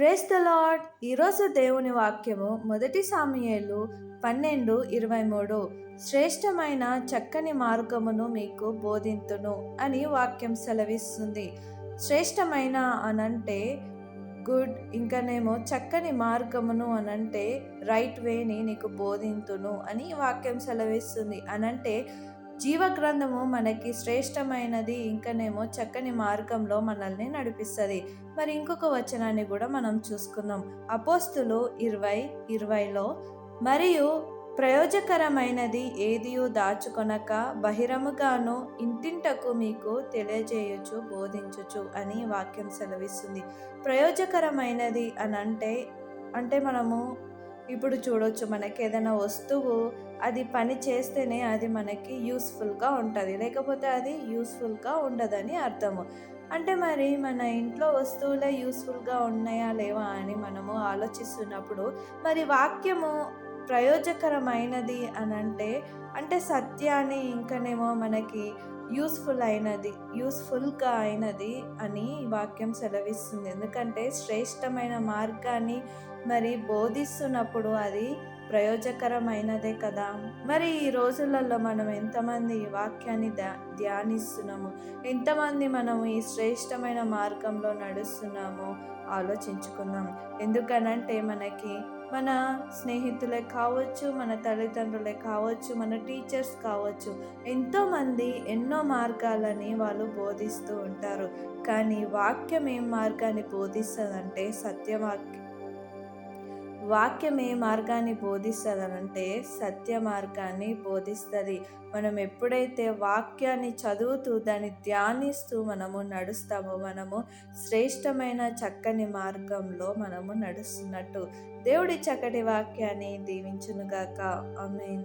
Praise the lord ఈరోజు దేవుని వాక్యము మొదటి సామియేలు పన్నెండు ఇరవై మూడు. శ్రేష్టమైన చక్కని మార్గమును మీకు బోధింతును అని వాక్యం సెలవిస్తుంది. శ్రేష్టమైన అనంటే గుడ్ ఇంకనేమో చక్కని మార్గమును అనంటే రైట్ వేని నీకు బోధింతును అని వాక్యం సెలవిస్తుంది. అనంటే జీవగ్రంథము మనకి శ్రేష్టమైనది ఇంకనేమో చక్కని మార్గంలో మనల్ని నడిపిస్తుంది. మరి ఇంకొక వచనాన్ని కూడా మనం చూసుకుందాం. అపోస్తులు ఇరవై ఇరవైలో మరియు ప్రయోజకరమైనది ఏదియు దాచుకొనక బహిరముగాను ఇంటింటకు మీకు తెలియజేయచ్చు బోధించచ్చు అని వాక్యం సెలవిస్తుంది. ప్రయోజకరమైనది అని అంటే అంటే మనము ఇప్పుడు చూడొచ్చు మనకి ఏదైనా వస్తువు అది పని చేస్తేనే అది మనకి యూస్ఫుల్గా ఉంటుంది. లేకపోతే అది యూస్ఫుల్గా ఉండదని అర్థము. అంటే మరి మన ఇంట్లో వస్తువులే యూస్ఫుల్గా ఉన్నాయా లేవా అని మనము ఆలోచిస్తున్నప్పుడు మరి వాక్యము ప్రయోజకరమైనది అని అంటే అంటే సత్యాన్ని ఇంకనేమో మనకి యూస్ఫుల్ అయినది యూస్ఫుల్గా అయినది అని వాక్యం సెలవిస్తుంది. ఎందుకంటే శ్రేష్టమైన మార్గాన్ని మరి బోధిస్తున్నప్పుడు అది ప్రయోజకరమైనదే కదా. మరి ఈ రోజులలో మనం ఎంతమంది ఈ వాక్యాన్ని ధ్యా ధ్యానిస్తున్నాము? ఎంతమంది మనము ఈ శ్రేష్టమైన మార్గంలో నడుస్తున్నామో ఆలోచించుకుందాం. ఎందుకనంటే మనకి మన స్నేహితులే కావచ్చు మన తల్లిదండ్రులే కావచ్చు మన టీచర్స్ కావచ్చు ఎంతోమంది ఎన్నో మార్గాలని వాళ్ళు బోధిస్తూ ఉంటారు. కానీ వాక్యం ఏం మార్గాన్ని బోధిస్తుందంటే సత్యవాక్యం. వాక్యం ఏ మార్గాన్ని బోధిస్తుందనంటే సత్య మార్గాన్ని బోధిస్తుంది. మనం ఎప్పుడైతే వాక్యాన్ని చదువుతూ దాన్ని ధ్యానిస్తూ మనము నడుస్తామో మనము శ్రేష్టమైన చక్కని మార్గంలో మనము నడుస్తున్నట్టు దేవుడి చక్కటి వాక్యాన్ని దీవించునుగాక. ఆమెన్.